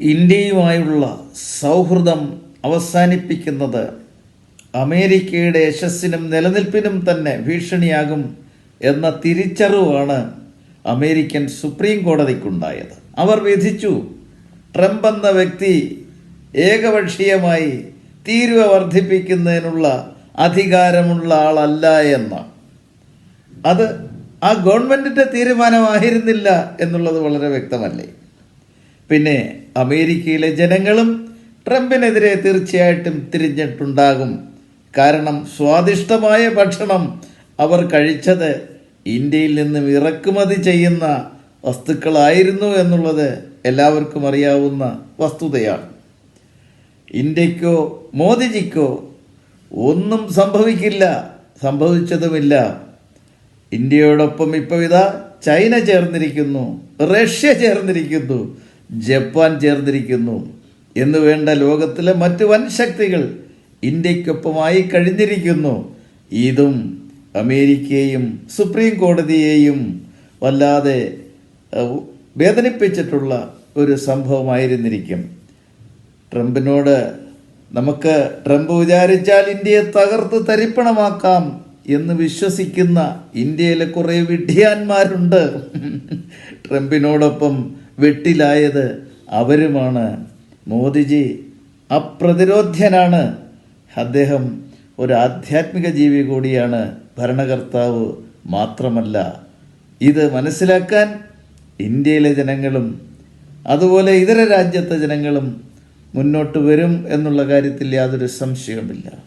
ഇന്ത്യയുമായുള്ള സൗഹൃദം അവസാനിപ്പിക്കുന്നത് അമേരിക്കയുടെ യശസ്സിനും നിലനിൽപ്പിനും തന്നെ ഭീഷണിയാകും എന്ന തിരിച്ചറിവാണ് അമേരിക്കൻ സുപ്രീം കോടതിക്കുണ്ടായത്. അവർ വിധിച്ചു ട്രംപ് എന്ന വ്യക്തി ഏകപക്ഷീയമായി തീരുവ വർദ്ധിപ്പിക്കുന്നതിനുള്ള അധികാരമുള്ള ആളല്ല എന്ന്. അത് ആ ഗവൺമെന്റിന്റെ തീരുമാനമായിരുന്നില്ല എന്നുള്ളത് വളരെ വ്യക്തമല്ലേ? പിന്നെ അമേരിക്കയിലെ ജനങ്ങളും ട്രംപിനെതിരെ തീർച്ചയായിട്ടും തിരിഞ്ഞിട്ടുണ്ടാകും. കാരണം സ്വാദിഷ്ടമായ ഭക്ഷണം അവർ കഴിച്ചത് ഇന്ത്യയിൽ നിന്നും ഇറക്കുമതി ചെയ്യുന്ന വസ്തുക്കളായിരുന്നു എന്നുള്ളത് എല്ലാവർക്കും അറിയാവുന്ന വസ്തുതയാണ്. ഇന്ത്യക്കോ മോദിജിക്കോ ഒന്നും സംഭവിക്കില്ല സംഭവിച്ചതുമില്ല. ഇന്ത്യയോടൊപ്പം ഇപ്പോൾ ഇതാ ചൈന ചേർന്നിരിക്കുന്നു റഷ്യ ചേർന്നിരിക്കുന്നു ജപ്പാൻ ചേർന്നിരിക്കുന്നു. എന്ന് വേണ്ട ലോകത്തിലെ മറ്റ് വൻ ശക്തികൾ ഇന്ത്യക്കൊപ്പമായി കഴിഞ്ഞിരിക്കുന്നു. ഇതും അമേരിക്കയെയും സുപ്രീം കോടതിയെയും വല്ലാതെ വേദനിപ്പിച്ചിട്ടുള്ള ഒരു സംഭവമായിരുന്നിരിക്കും. ട്രംപിനോട് നമുക്ക് ട്രംപ് വിചാരിച്ചാൽ ഇന്ത്യയെ തകർത്ത് തരിപ്പണമാക്കാം എന്ന് വിശ്വസിക്കുന്ന ഇന്ത്യയിലെ കുറേ വിഡ്ഢിയാന്മാരുണ്ട്. ട്രംപിനോടൊപ്പം വെട്ടിലായത് അവരുമാണ്. മോദിജി അപ്രതിരോധ്യനാണ്. അദ്ദേഹം ഒരു ആധ്യാത്മിക ജീവി കൂടിയാണ്. ഭരണകർത്താവ് മാത്രമല്ല. ഇത് മനസ്സിലാക്കാൻ ഇന്ത്യയിലെ ജനങ്ങളും അതുപോലെ ഇതര രാജ്യത്തെ ജനങ്ങളും മുന്നോട്ട് വരും എന്നുള്ള കാര്യത്തിൽ യാതൊരു സംശയവുമില്ല.